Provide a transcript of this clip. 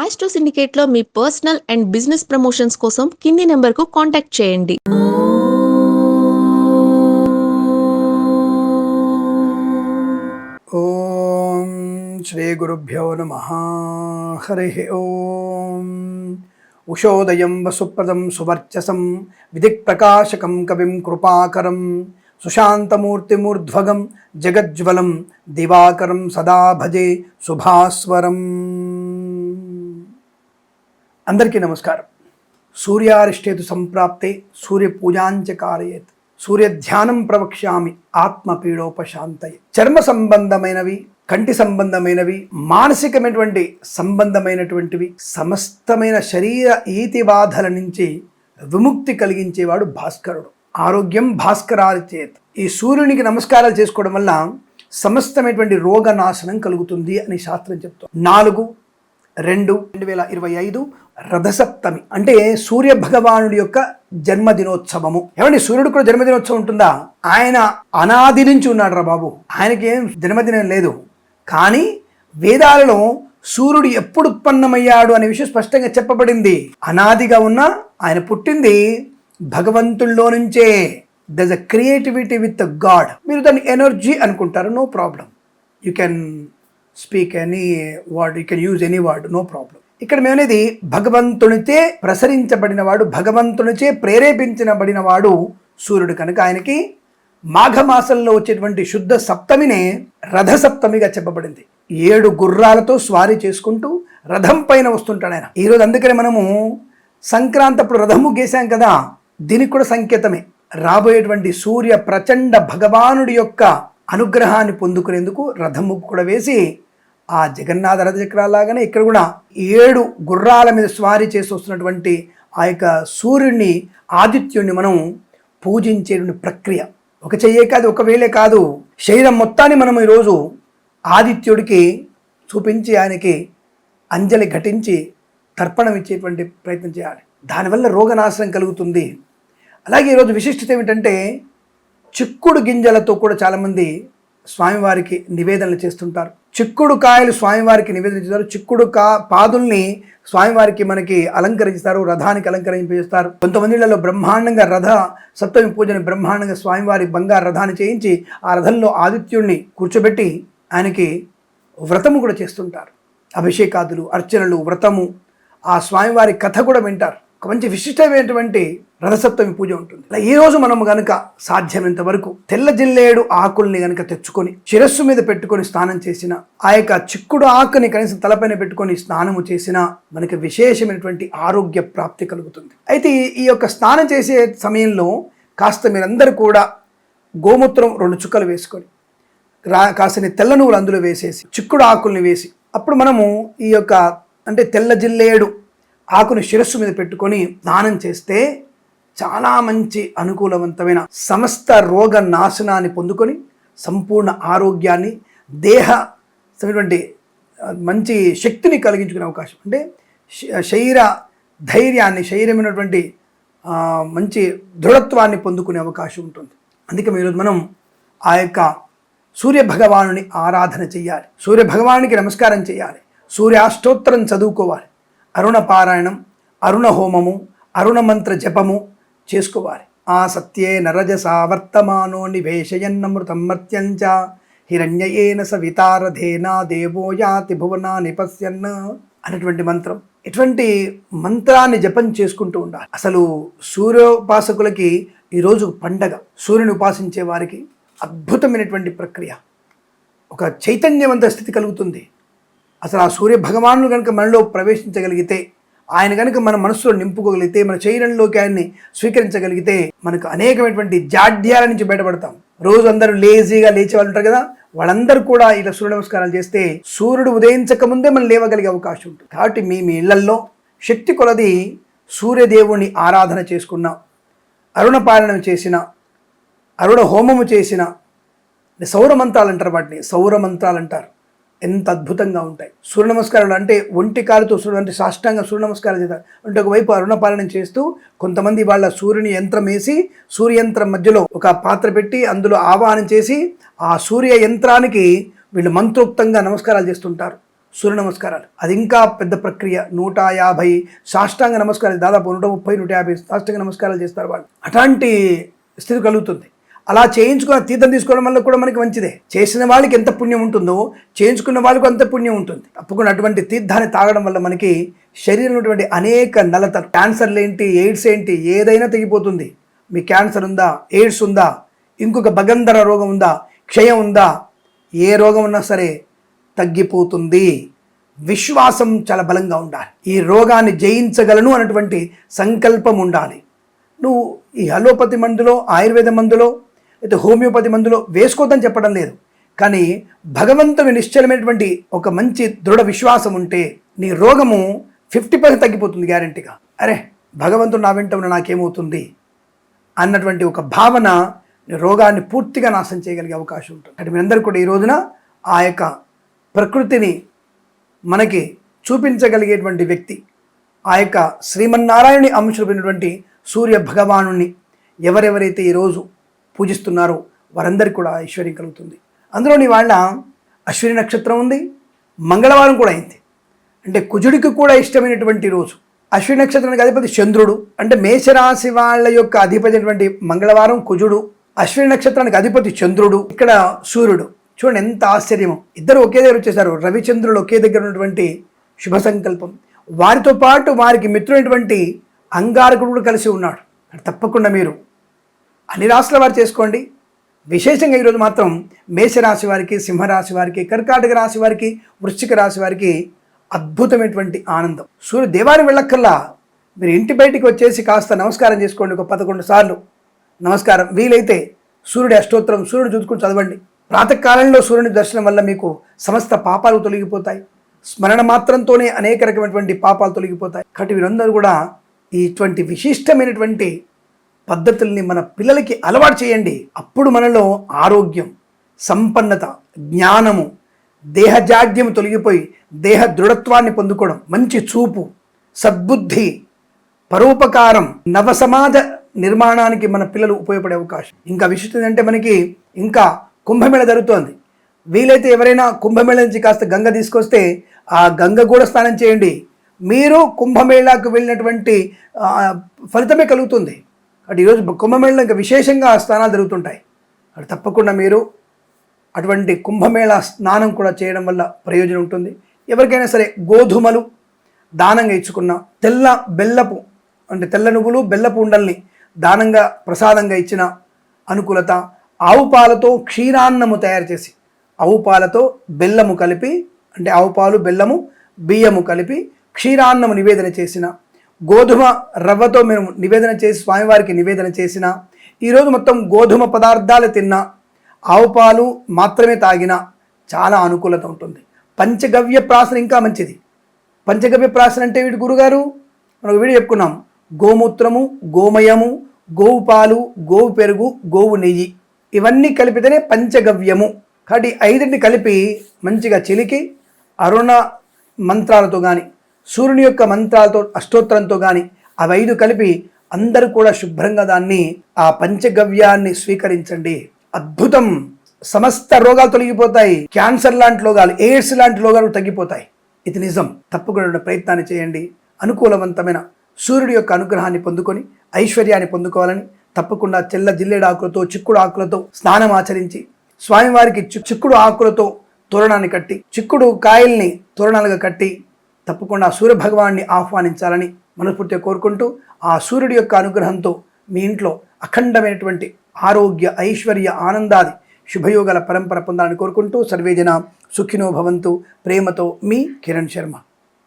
Astro సిండికేట్లో మీ personal and business promotions కోసం కింది నెంబర్కు కాంటాక్ట్ చేయండి. ఓం శ్రీ గురుభ్యో నమ. హరి ఓం. ఉషోదయం వసుప్రదం సువర్చసం విధిప్రకాశకం కవిం కృపాకరం సుశాంతమూర్తిమూర్ధ్వగం జగజ్వలం దివాకరం సదా భజే శుభాస్వరం అందరికీ నమస్కారం. సూర్యారిష్టేతు సంప్రాప్తే సూర్యపూజాంచ కారయేత్ సూర్య ధ్యానం ప్రవక్ష్యామి ఆత్మపీడోపశాంతయ. చర్మ సంబంధమైనవి కంటి సంబంధమైనవి మానసికమైనటువంటి సంబంధమైనటువంటివి సమస్తమైన శరీర ఈతి బాధల నుంచి విముక్తి కలిగించేవాడు భాస్కరుడు. ఆరోగ్యం భాస్కరాలు చేత్ ఈ సూర్యునికి నమస్కారాలు చేసుకోవడం వల్ల సమస్తమైనటువంటి రోగనాశనం కలుగుతుంది అని శాస్త్రం చెప్తాం నాలుగు రెండు రెండు వేల ఇరవై ఐదు రథసప్తమి. అంటే సూర్య భగవానుడి యొక్క జన్మదినోత్సవము. ఏమండి సూర్యుడు కూడా జన్మదినోత్సవం ఉంటుందా? ఆయన అనాది నుంచి ఉన్నాడు రా బాబు. ఆయనకి ఏం జన్మదినం లేదు. కానీ వేదాలలో సూర్యుడు ఎప్పుడు ఉత్పన్నమయ్యాడు అనే విషయం స్పష్టంగా చెప్పబడింది. అనాదిగా ఉన్న ఆయన పుట్టింది భగవంతుల్లో నుంచే. Thus a creativity with God మీరు దాన్ని ఎనర్జీ అనుకుంటారు no problem. You can speak any word you can use any word no problem ఇక్కడ మేమనేది భగవంతునిచే ప్రసరించబడిన వాడు భగవంతునిచే ప్రేరేపించబడిన వాడు సూర్యుడు కనుక ఆయనకి మాఘమాసంలో వచ్చేటువంటి శుద్ధ సప్తమినే రథసప్తమిగా చెప్పబడింది. ఏడు గుర్రాలతో స్వారీ చేసుకుంటూ రథం పైన వస్తుంటాడు ఆయన. ఈరోజు అందుకనే మనము సంక్రాంతి అప్పుడు రథము గీసాం కదా దీనికి కూడా సంకేతమే. రాబోయేటువంటి సూర్య ప్రచండ భగవానుడి యొక్క అనుగ్రహాన్ని పొందుకునేందుకు రథము కూడా వేసి ఆ జగన్నాథ రథచక్రాలాగానే ఇక్కడ కూడా ఏడు గుర్రాల మీద స్వారీ చేసి వస్తున్నటువంటి ఆ యొక్క సూర్యుడిని ఆదిత్యుడిని మనం పూజించేటువంటి ప్రక్రియ. ఒక చెయ్యే కాదు ఒక వేలే కాదు. శరీరం మొత్తాన్ని మనం ఈరోజు ఆదిత్యుడికి చూపించి ఆయనకి అంజలి ఘటించి తర్పణం ఇచ్చేటువంటి ప్రయత్నం చేయాలి. దానివల్ల రోగనాశనం కలుగుతుంది. అలాగే ఈరోజు విశిష్టత ఏమిటంటే చిక్కుడు గింజలతో కూడా చాలామంది స్వామివారికి నివేదనలు చేస్తుంటారు. చిక్కుడు కాయలు స్వామివారికి నివేదన చేస్తారు. చిక్కుడు కా పాదుల్ని స్వామివారికి మనకి అలంకరిస్తారు రథానికి అలంకరింపజేస్తారు. కొంతమందిలలో బ్రహ్మాండంగా రథ సప్తమి పూజని బ్రహ్మాండంగా స్వామివారి బంగారు రథాన్ని చేయించి ఆ రథంలో ఆదిత్యుడిని కూర్చోబెట్టి ఆయనకి వ్రతము కూడా చేస్తుంటారు. అభిషేకాదులు అర్చనలు వ్రతము. ఆ స్వామివారి కథ కూడా వింటారు. ఒక మంచి విశిష్టమైనటువంటి రథసప్తమి పూజ ఉంటుంది. ఇలా ఈ రోజు మనం గనుక సాధ్యమైనంత వరకు తెల్ల జిల్లేడు ఆకుల్ని గనుక తెచ్చుకొని శిరస్సు మీద పెట్టుకొని స్నానం చేసిన ఆ యొక్క చిక్కుడు ఆకుని కనీసం తలపైన పెట్టుకొని స్నానము చేసిన మనకి విశేషమైనటువంటి ఆరోగ్య ప్రాప్తి కలుగుతుంది. అయితే ఈ- ఈ యొక్క స్నానం చేసే సమయంలో కాస్త మీరందరూ కూడా గోమూత్రం రెండు చుక్కలు వేసుకొని రా కాసిన తెల్ల నువ్వులు అందులో వేసేసి చిక్కుడు ఆకుల్ని వేసి అప్పుడు మనము ఈ యొక్క అంటే తెల్ల జిల్లేడు ఆకుని శిరస్సు మీద పెట్టుకొని స్నానం చేస్తే చాలా మంచి అనుకూలవంతమైన సమస్త రోగ నాశనాన్ని పొందుకొని సంపూర్ణ ఆరోగ్యాన్ని దేహ మంచి శక్తిని కలిగించుకునే అవకాశం. అంటే శ- శరీర ధైర్యాన్ని శరీరమైనటువంటి మంచి దృఢత్వాన్ని పొందుకునే అవకాశం ఉంటుంది. అందుకే ఈరోజు మనం ఆ యొక్క సూర్య భగవానుని ఆరాధన చేయాలి సూర్య భగవానికి నమస్కారం చేయాలి సూర్యాష్టోత్తరం చదువుకోవాలి. అరుణ పారాయణం అరుణ హోమము అరుణ మంత్ర జపము చేసుకోవాలి. ఆ సత్యే నరజసా వర్తమానో నివేశయన్నమృతం మర్త్యంచ హిరణ్యయేన సవితారధేనా దేవో యాతి భువనా నిపశ్యన్న అనేటువంటి మంత్రం. ఇటువంటి మంత్రాన్ని జపం చేసుకుంటూ ఉండాలి. అసలు సూర్యోపాసకులకి ఈరోజు పండగ. సూర్యుని ఉపాసించే వారికి అద్భుతమైనటువంటి ప్రక్రియ. ఒక చైతన్యవంత స్థితి కలుగుతుంది. అసలు ఆ సూర్య భగవానుడు కనుక మనలో ప్రవేశించగలిగితే ఆయన కనుక మన మనసులో నింపుకోగలిగితే మన శరీరంలోకి ఆయన్ని స్వీకరించగలిగితే మనకు అనేకమైనటువంటి జాడ్యాల నుంచి బయటపడతాం. రోజు అందరూ లేజీగా లేచే వాళ్ళు ఉంటారు కదా వాళ్ళందరూ కూడా ఇలా సూర్య నమస్కారాలు చేస్తే సూర్యుడు ఉదయించక ముందే మనం లేవగలిగే అవకాశం ఉంటుంది. కాబట్టి మీ మీ ఇళ్ళల్లో శక్తి కొలది సూర్యదేవుని ఆరాధన చేసుకున్న అరుణపాలనం చేసిన అరుణ హోమము చేసిన సౌరమంత్రాలు అంటారు వాటిని సౌరమంత్రాలు అంటారు. ఎంత అద్భుతంగా ఉంటాయి. సూర్య నమస్కారాలు అంటే ఒంటి కాలుతో సూర్యుడు అంటే సాష్టాంగ సూర్య నమస్కారం చేస్తారు. అంటే ఒకవైపు అరుణపాలనం చేస్తూ కొంతమంది వాళ్ళ సూర్యుని యంత్రం వేసి సూర్యంత్రం మధ్యలో ఒక పాత్ర పెట్టి అందులో ఆవాహనం చేసి ఆ సూర్య యంత్రానికి వీళ్ళు మంత్రోక్తంగా నమస్కారాలు చేస్తుంటారు. సూర్య నమస్కారాలు అది ఇంకా పెద్ద ప్రక్రియ. నూట యాభై సాష్టాంగ నమస్కారాలు. దాదాపు నూట ముప్పై నూట యాభై సాష్టాంగ నమస్కారాలు చేస్తారు వాళ్ళు. అట్లాంటి స్థితి కలుగుతుంది. అలా చేయించుకున్న తీర్థం తీసుకోవడం వల్ల కూడా మనకి మంచిదే. చేసిన వాళ్ళకి ఎంత పుణ్యం ఉంటుందో చేయించుకున్న వాళ్ళకు అంత పుణ్యం ఉంటుంది. తప్పకుండా అటువంటి తీర్థాన్ని తాగడం వల్ల మనకి శరీరంలో ఉన్నటువంటి అనేక నలత క్యాన్సర్లు ఏంటి ఎయిడ్స్ ఏంటి ఏదైనా తెగిపోతుంది. మీ క్యాన్సర్ ఉందా ఎయిడ్స్ ఉందా ఇంకొక భగంధర రోగం ఉందా క్షయం ఉందా ఏ రోగం ఉన్నా సరే తగ్గిపోతుంది. విశ్వాసం చాలా బలంగా ఉండాలి. ఈ రోగాన్ని జయించగలను అన్నటువంటి సంకల్పం ఉండాలి. నువ్వు ఈ అలోపతి మందులో ఆయుర్వేద మందులో అయితే హోమియోపతి మందులో వేసుకోవద్దని చెప్పడం లేదు. కానీ భగవంతుని నిశ్చలమైనటువంటి ఒక మంచి దృఢ విశ్వాసం ఉంటే నీ రోగము ఫిఫ్టీ పర్సెంట్ తగ్గిపోతుంది గ్యారంటీగా. అరే భగవంతుడు నా వెంట ఉన్న నాకేమవుతుంది? అన్నటువంటి ఒక భావన రోగాన్ని పూర్తిగా నాశనం చేయగలిగే అవకాశం ఉంటుంది. అంటే మీరందరూ కూడా ఈ రోజున ఆ యొక్క ప్రకృతిని మనకి చూపించగలిగేటువంటి వ్యక్తి ఆ యొక్క శ్రీమన్నారాయణుని అంశమైనటువంటి సూర్య భగవానుణ్ణి ఎవరెవరైతే ఈరోజు పూజిస్తున్నారో. వారందరికీ కూడా ఐశ్వర్యం కలుగుతుంది. అందులోని వాళ్ళ అశ్విని నక్షత్రం ఉంది. మంగళవారం కూడా అయింది. అంటే కుజుడికి కూడా ఇష్టమైనటువంటి రోజు. అశ్విని నక్షత్రానికి అధిపతి చంద్రుడు. అంటే మేషరాశి వాళ్ళ యొక్క అధిపతి అయినటువంటి మంగళవారం కుజుడు. అశ్విని నక్షత్రానికి అధిపతి చంద్రుడు. ఇక్కడ సూర్యుడు. చూడండి ఎంత ఆశ్చర్యం ఇద్దరు ఒకే దగ్గర వచ్చేసారు. రవిచంద్రుడు ఒకే దగ్గర ఉన్నటువంటి శుభ సంకల్పం. వారితో పాటు వారికి మిత్రుడైనటువంటి అంగారకుడు కలిసి ఉన్నాడు. తప్పకుండా మీరు అన్ని రాశుల వారు చేసుకోండి. విశేషంగా ఈరోజు మాత్రం మేషరాశి వారికి సింహరాశి వారికి కర్కాటక రాశి వారికి వృశ్చిక రాశి వారికి అద్భుతమైనటువంటి ఆనందం. సూర్య దేవాలయం వెళ్ళక్కల్లా మీరు ఇంటి బయటికి వచ్చేసి కాస్త నమస్కారం చేసుకోండి ఒక పదకొండు సార్లు. నమస్కారం వీలైతే సూర్యుడి అష్టోత్తరం సూర్యుడు చూసుకుని చదవండి. ప్రాతకాలంలో సూర్యుని దర్శనం వల్ల మీకు సమస్త పాపాలు తొలగిపోతాయి. స్మరణ మాత్రంతోనే అనేక రకమైనటువంటి పాపాలు తొలగిపోతాయి. కాబట్టి వీరందరూ కూడా ఇటువంటి విశిష్టమైనటువంటి పద్ధతుల్ని మన పిల్లలకి అలవాటు చేయండి. అప్పుడు మనలో ఆరోగ్యం సంపన్నత జ్ఞానము దేహజాడ్యం తొలగిపోయి దేహ దృఢత్వాన్ని పొందుకోవడం మంచి చూపు సద్బుద్ధి పరోపకారం నవ సమాజ నిర్మాణానికి మన పిల్లలు ఉపయోగపడే అవకాశం. ఇంకా విశిష్టత అంటే మనకి ఇంకా కుంభమేళ జరుగుతోంది. వీలైతే ఎవరైనా కుంభమేళ నుంచి కాస్త గంగ తీసుకొస్తే ఆ గంగ కూడా స్నానం చేయండి. మీరు కుంభమేళాకు వెళ్ళినటువంటి ఫలితమే కలుగుతుంది. అటు ఈరోజు కుంభమేళలో ఇంకా విశేషంగా స్నానాలు జరుగుతుంటాయి. అటు తప్పకుండా మీరు అటువంటి కుంభమేళ స్నానం కూడా చేయడం వల్ల ప్రయోజనం ఉంటుంది. ఎవరికైనా సరే గోధుమలు దానంగా ఇచ్చుకున్న తెల్ల బెల్లపు అంటే తెల్ల నువ్వులు బెల్లపు ఉండల్ని దానంగా ప్రసాదంగా ఇచ్చిన అనుకూలత ఆవు పాలతో క్షీరాన్నము తయారు చేసి ఆవు పాలతో బెల్లము కలిపి అంటే ఆవు పాలు బెల్లము బియ్యము కలిపి క్షీరాన్నము నివేదన చేసిన గోధుమ రవ్వతో మేము నివేదన చేసి స్వామివారికి నివేదన చేసిన ఈరోజు మొత్తం గోధుమ పదార్థాలు తిన్నా ఆవు పాలు మాత్రమే తాగినా చాలా అనుకూలత ఉంటుంది. పంచగవ్య ప్రాసన ఇంకా మంచిది. పంచగవ్య ప్రాసన అంటే వీటి గురుగారు? మనం వీడియో చెప్పుకున్నాం. గోమూత్రము గోమయము గోవు పాలు గోవు పెరుగు గోవు నెయ్యి. ఇవన్నీ కలిపితేనే పంచగవ్యము. కాబట్టి ఐదుని కలిపి మంచిగా చిలికి అరుణ మంత్రాలతో కానీ సూర్యుని యొక్క మంత్రాలతో అష్టోత్తరంతో కానీ అవి ఐదు కలిపి అందరూ కూడా శుభ్రంగా దాన్ని ఆ పంచగవ్యాన్ని స్వీకరించండి. అద్భుతం! సమస్త రోగాలు తొలగిపోతాయి. క్యాన్సర్ లాంటి రోగాలు ఎయిడ్స్ లాంటి రోగాలు తగ్గిపోతాయి. ఇది నిజం. తప్పకుండా ప్రయత్నాన్ని చేయండి. అనుకూలవంతమైన సూర్యుడి యొక్క అనుగ్రహాన్ని పొందుకొని ఐశ్వర్యాన్ని పొందుకోవాలని తప్పకుండా చెల్ల జిల్లేడు ఆకులతో చిక్కుడు ఆకులతో స్నానం ఆచరించి స్వామివారికి చిక్కుడు ఆకులతో తోరణాన్ని కట్టి చిక్కుడు కాయల్ని తోరణాలుగా కట్టి తప్పకుండా సూర్యభగవాన్ని సూర్య భగవాన్ని ఆహ్వానించాలని మనస్ఫూర్తిగా కోరుకుంటూ ఆ సూర్యుడి యొక్క అనుగ్రహంతో మీ ఇంట్లో అఖండమైనటువంటి ఆరోగ్య ఐశ్వర్య ఆనందాది శుభయోగాల పరంపర పొందాలని కోరుకుంటూ సర్వేజన సుఖినో భవంతు. ప్రేమతో మీ కిరణ్ శర్మ.